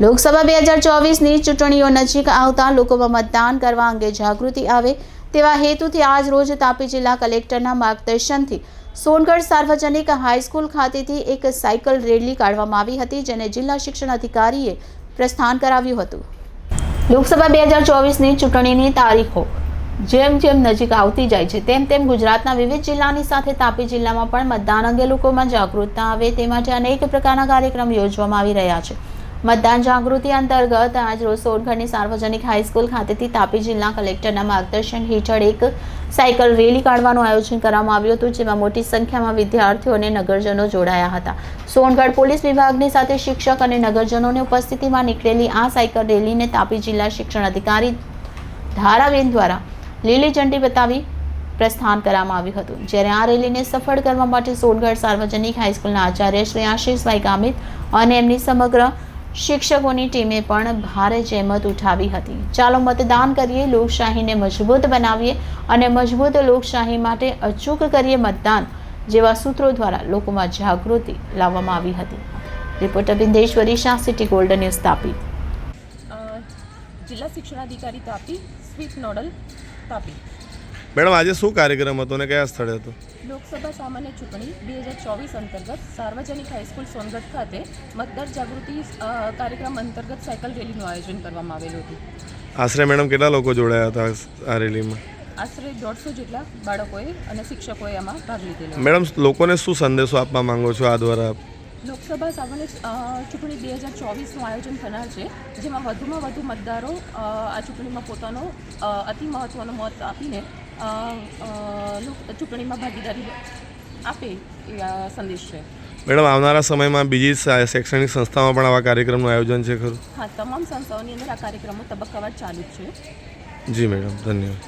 લોકસભા બે હજાર ચોવીસની ચૂંટણીઓ નજીક આવતા લોકોમાં મતદાન કરવા અંગે જાગૃતિ આવે તેવા હેતુથી આજ રોજ તાપી જિલ્લા કલેક્ટરના માર્ગદર્શનથી સોનગઢ સાર્વજનિક હાઈસ્કૂલ ખાતેથી એક સાયકલ રેલી કાઢવામાં આવી હતી, જેને જિલ્લા શિક્ષણ અધિકારીએ પ્રસ્થાન કરાવ્યું હતું. લોકસભા બે હજાર ચોવીસની ચૂંટણીની તારીખો જેમ જેમ નજીક આવતી જાય છે, તેમ તેમ ગુજરાતના વિવિધ જિલ્લાની સાથે તાપી જિલ્લામાં પણ મતદાન અંગે લોકોમાં જાગૃતતા આવે તે માટે અનેક પ્રકારના કાર્યક્રમ યોજવામાં આવી રહ્યા છે. મતદાન જાગૃતિ અંતર્ગત આજ રોજ સોનગઢની સાર્વજનિક હાઈસ્કૂલ ખાતેથી તાપી જિલ્લા કલેક્ટરના માર્ગદર્શન હેઠળ એક સાયકલ રેલી કાઢવાનું આયોજન કરવામાં આવ્યું હતું, જેમાં મોટી સંખ્યામાં વિદ્યાર્થીઓ અને નગરજનો જોડાયા હતા. સોનગઢ પોલીસ વિભાગની સાથે શિક્ષક અને નગરજનોની ઉપસ્થિતિમાં નીકળેલી આ સાયકલ રેલીને તાપી જિલ્લા શિક્ષણ અધિકારી ધારાબેન દ્વારા લીલી ઝંડી બતાવી પ્રસ્થાન કરવામાં આવ્યું હતું. જ્યારે આ રેલીને સફળ કરવા માટે સોનગઢ સાર્વજનિક હાઈસ્કૂલના આચાર્ય શ્રી આશીષભાઈ ગામિત અને એમની સમગ્ર શિક્ષકોની ટીમે પણ ભારે જહેમત ઉઠાવી હતી. ચાલો મતદાન કરીએ, લોકશાહીને મજબૂત બનાવીએ અને મજબૂત લોકશાહી માટે અચૂક કરીએ મતદાન, જેવા સૂત્રો દ્વારા લોકોમાં જાગૃતિ લાવવામાં આવી હતી. Reporter Bindeshwari Shah, city golden news Tapi. જિલ્લા શિક્ષણાધિકારી Tapi SVEEP nodal Tapi. Madam આજે શું કાર્યક્રમ હતો ને કયા સ્થળે હતો? લોકસભા સામાન્ય ચૂંટણી બે હજાર ચોવીસ અંતર્ગત સાર્વજનિક હાઈસ્કૂલ સોનગઢ ખાતે મતદાર જાગૃતિ કાર્યક્રમ અંતર્ગત સાયકલ રેલીનું આયોજન કરવામાં આવેલું હતું. આશરે મેડમ કેટલા લોકો જોડાયા હતા આ રેલીમાં? આશરે દોઢસો જેટલા બાળકોએ અને શિક્ષકોએ આમાં ભાગ લીધેલો મેડમ લોકોને શું સંદેશો આપવા માંગો છો આ દ્વારા? લોકસભા સામાન્ય ચૂંટણી બે હજાર ચોવીસનું આયોજન થનાર છે જેમાં વધુમાં વધુ મતદારો આ ચૂંટણીમાં પોતાનો અતિ મહત્ત્વનો મત આપીને ચૂંટણીમાં ભાગીદારી આપે એ સંદેશ છે. મેડમ આવનારા સમયમાં બીજી શૈક્ષણિક સંસ્થામાં પણ આવા કાર્યક્રમનું આયોજન છે ખરું? હા તમામ સંસ્થાઓની અંદર આ કાર્યક્રમો તબક્કાવાર ચાલુ જ છે. જી મેડમ ધન્યવાદ.